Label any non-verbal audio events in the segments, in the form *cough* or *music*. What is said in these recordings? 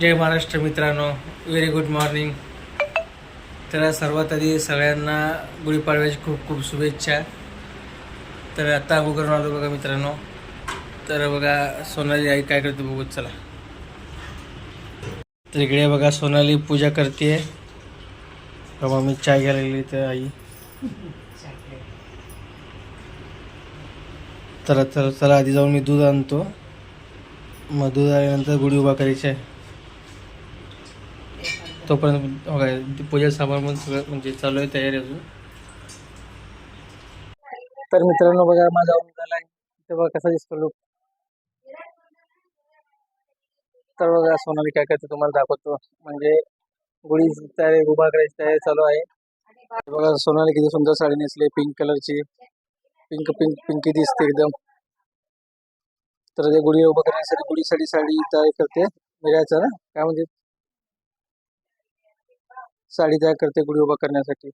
जय महाराष्ट्र मित्रांनो very good morning तर सर्वात आधी सगळ्यांना गुढीपाडव्याची खूप खूप शुभेच्छा. तर आता अगोदरून आलो बघा मित्रांनो. तर बघा सोनाली आई काय करते बघू चला. तर इकडे बघा सोनाली पूजा करते बाबा मी चाय घ्यायला गेली तर आई. तर चला आधी जाऊन मी दूध आणतो. मग दूध आल्यानंतर गुढी उभा करायची आहे. तोपर्यंत बघा पूजा सामान पण सगळं म्हणजे चालू आहे तयारी अजून. तर मित्रांनो बघा माझा आऊन झालाय ते बघा कसा दिसतो लुक तर बघा सोनाली काय करते तुम्हाला दाखवतो. म्हणजे गुढी तयारी उभा करायची तयारी चालू आहे. बघा सोनाली किती सुंदर साडी नेसली पिंक कलरची पिंक पिंक पिंकी दिसते एकदम. तर ते गुढी उभा करण्यासाठी गुढीसाठी साडी तयार करते. मिळायचं ना? काय म्हणजे साडी तयार करते गुढी उभा करण्यासाठी.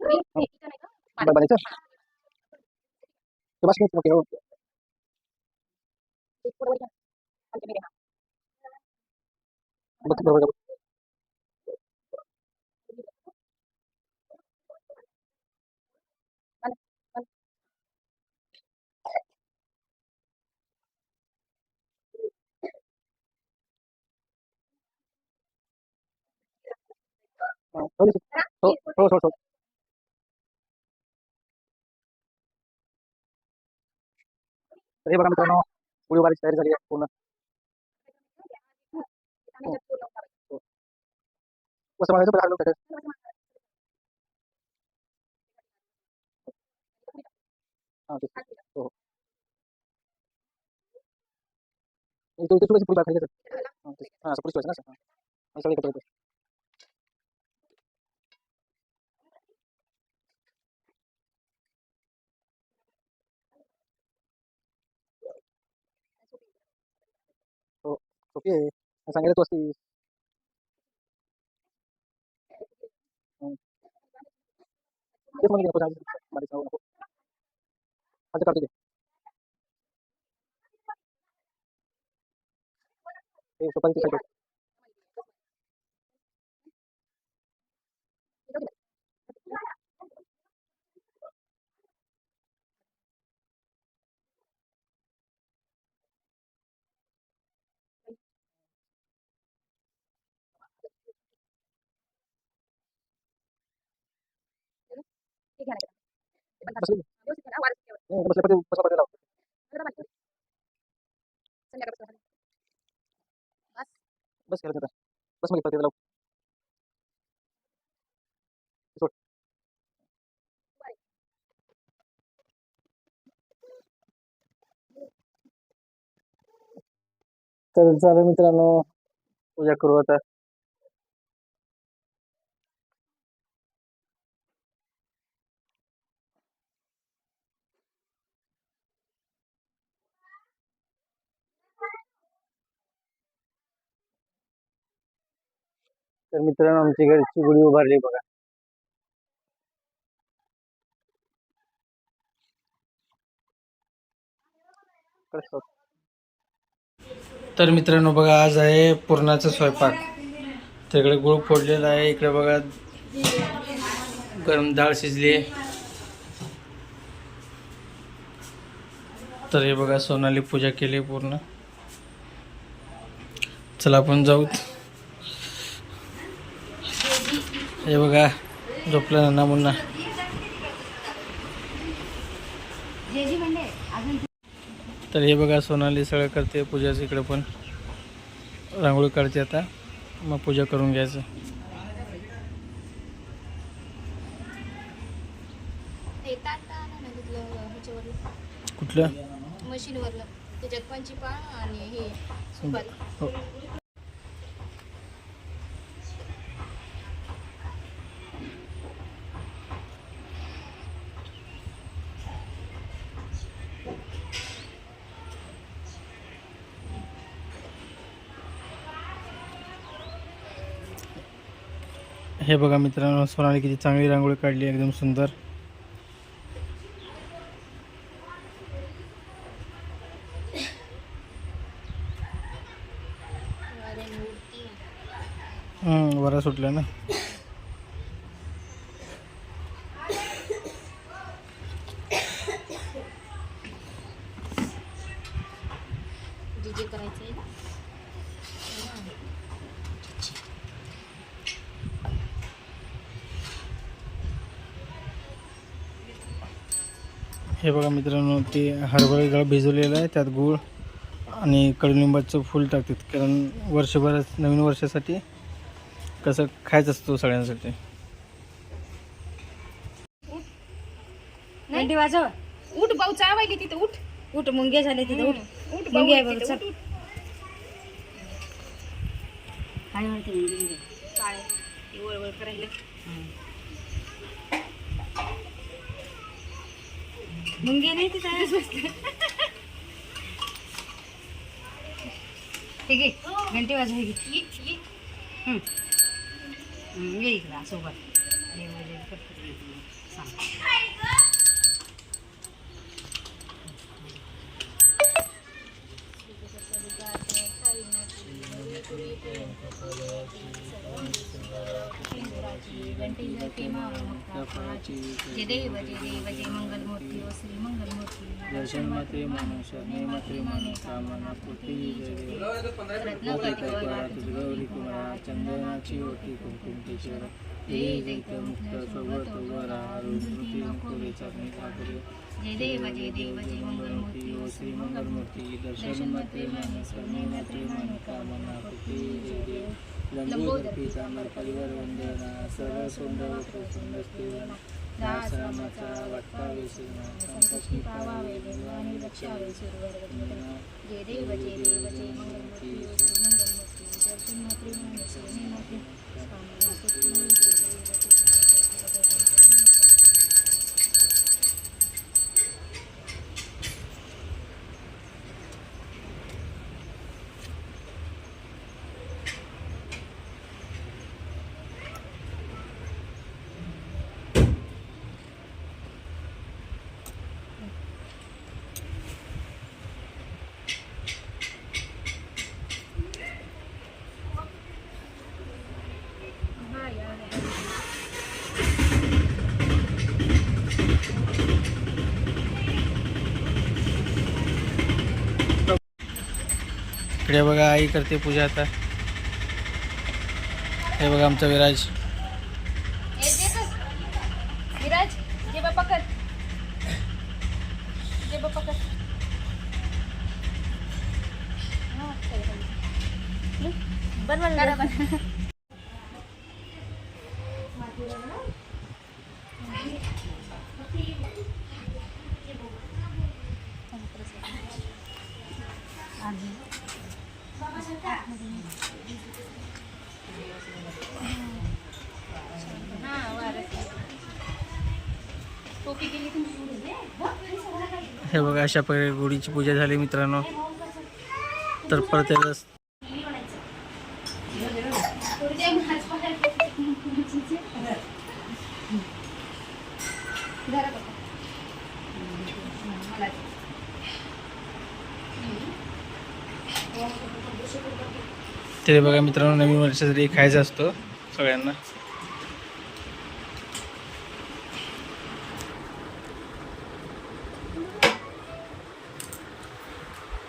*laughs* बनायचं बस ओके ओके बरोबर हो हो हो हो तर हे बघा मित्रांनो गुढी उभारायची तयारी झाली आहे पूर्ण कसं म्हणायचं बरं हलवून टाकायचं. हा, ठीक आहे. हो हो इथे इथे थोडीशी पुढे खाली येतात. हा, ठीक. हा, असं पुढे ठेवायचं ना असं. हा. आणि सगळे एकत्र येतात. हो ओके Me तू असती हं. तेच म्हणलं नको सांगू. बारीक सांगू नको. आता काढतो ते. ते सुपारी ते बस खेळत आता. बस मला इथं लाव. सोड. तर चालेल मित्रांनो पूजा करू आता तर मित्रांनो आमची घरची गुढी उभारली बघा. तर मित्रांनो बघा आज आहे पुरणाचा स्वयंपाक. तिकडे गुळ फोडलेला आहे. इकडे बघा गरम डाळ शिजली तर हे बघा सोनाली पूजा केली पूर्ण. चला आपण जाऊ. हे बघा झोपला नाना मुन्ना. तर हे बघा सोनाली सगळं करते पूजाचं इकडे पण. रांगोळी काढते आता. मग पूजा करून घ्यायचं. कुठलं? मशीनवरलं. पान आणि हे हे बघा मित्रांनो सोनाली किती चांगली रांगोळी काढली एकदम सुंदर. वरा सुटल्या ना. हे बघा मित्रांनो ते हरभरा डाळ भिजवलेलं आहे त्यात गूळ आणि कडुलिंबाचं फूल टाकतात. कारण वर्षभरात नवीन वर्षासाठी कसं खायचं असतो सगळ्यांसाठी. वाजव. उठ भाऊ चावायली तिथं उठ. उठ मुंगे झाले तिथे उठ. उठ मुंगे आहे भाऊ बघ तिथं, चल. उठ, उठ. काय म्हणते मुंगे मुंगे काळे ते वळवळ करायला. मुंगे नाही ती तिथं ठीक आहे घंटी वाजव घे. इकडं सोबत. घंटी जय देव जय देव जय मंगलमूर्ती ओ श्री मंगलमूर्ती दर्शनमाते मनुष्य माते मन कामना पूर्ती गौरी कुमारा चंदनाची ओटी कुंकुम केशर हे जैत मुक्त सोबत वरा रुद्रुती अंकुरे चरणी ठाकरे जय देव जय देव जय मंगलमूर्ती मूर्ती ओ श्री मंगलमूर्ती दर्शनमाते मनुष्य माते मन कामना पूर्ती जय देव. लंबोदर पीतांबर वंदना सरळ सुंदर सुंदर दासरामाचा वाटता वेसना संकष्टी पावावे देवानी रक्षावे सुरवरवंदना जय देव जय देव जय मंगलमूर्ती मंगलमूर्ती दर्शन मात्रे माने सोने मात्रे. जय देव जय इकडे बघा आई करते पूजा आता. हे बघा आमचा विराज. विराज जे बाप्पा कर. जे कर. हा, चल. बन हे बघा अशा प्रकारे गुढीची पूजा झाली मित्रांनो. तर परत एकदा तरी बघा मित्रांनो नवीन वर्षासाठी खायचा असतो सगळ्यांना.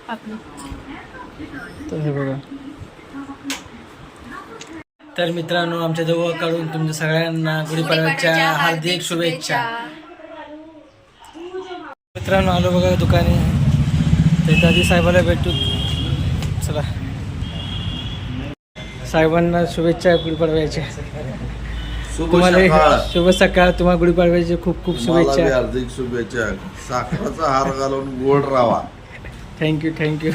तर हे बघा. तर मित्रांनो आमच्या जवळ काढून तुमच्या सगळ्यांना गुढीपाडव्याच्या हार्दिक शुभेच्छा. मित्रांनो आलो बघा दुकानी. तर आधी साहेबाला भेटू. चला. साहेबांना शुभेच्छा गुढीपाडव्याच्या. शुभ तुम्हाला सकाळ. शुभ सकाळ. तुम्हाला गुढीपाडव्याच्या खूप खूप शुभेच्छा. हार्दिक शुभेच्छा. साखराचा हार घालून गोड राहा. थँक्यू थँक्यू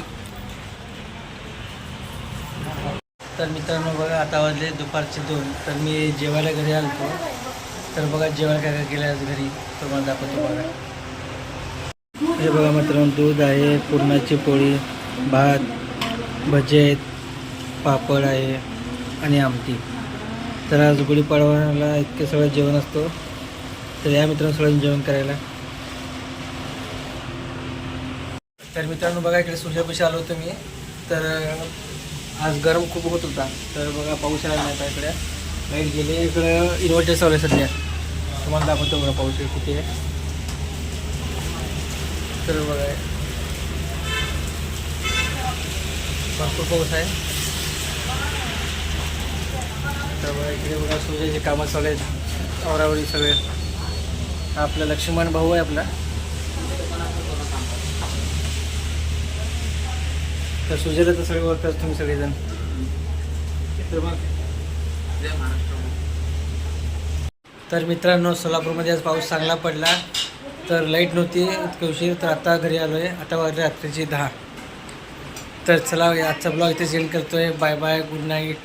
तर मित्रांनो बघा आता वाजले दुपारचे दोन. तर मी जेवायला घरी आलतो. तर बघा जेवायला काय काय केलं आज घरी? तुम्हाला दाखवतो बघा. हे बघा मित्रांनो दूध आहे पुरणाची पोळी भात भजे आहेत पापड आहे आणि आमटी. तर आज गुढीपाडवाला इतकं सगळं जेवण असतो. तर या मित्रांनो सगळं जेवण करायला. तर मित्रांनो बघा इकडे सूर्यापाशी आलो होतो मी. तर आज गरम खूप होत होता. तर बघा पाऊस आला नाही आता इकडे. लाइट गेले. इकडं इन्व्हर्टर चालू आहे सध्या. तुम्हाला दाखवतो बघा पाऊस किती आहे. तर बघा. भरपूर पाऊस आहे. तर बघा इकडे बघा सूर्याचे कामं चालू आहेत. आवरावरी सगळे. आपला लक्ष्मण भाऊ आहे आपला. तर सुजेला तर सगळे ओळखतात तुम्ही सगळेजण. तर मग तर मित्रांनो सोलापूरमध्ये आज पाऊस चांगला पडला तर लाइट नव्हती इतकं उशीर तर आता घरी आलो आहे आता वाजले रात्रीची दहा. तर चला आजचा ब्लॉग इथे सेंड करतो आहे बाय बाय गुड नाईट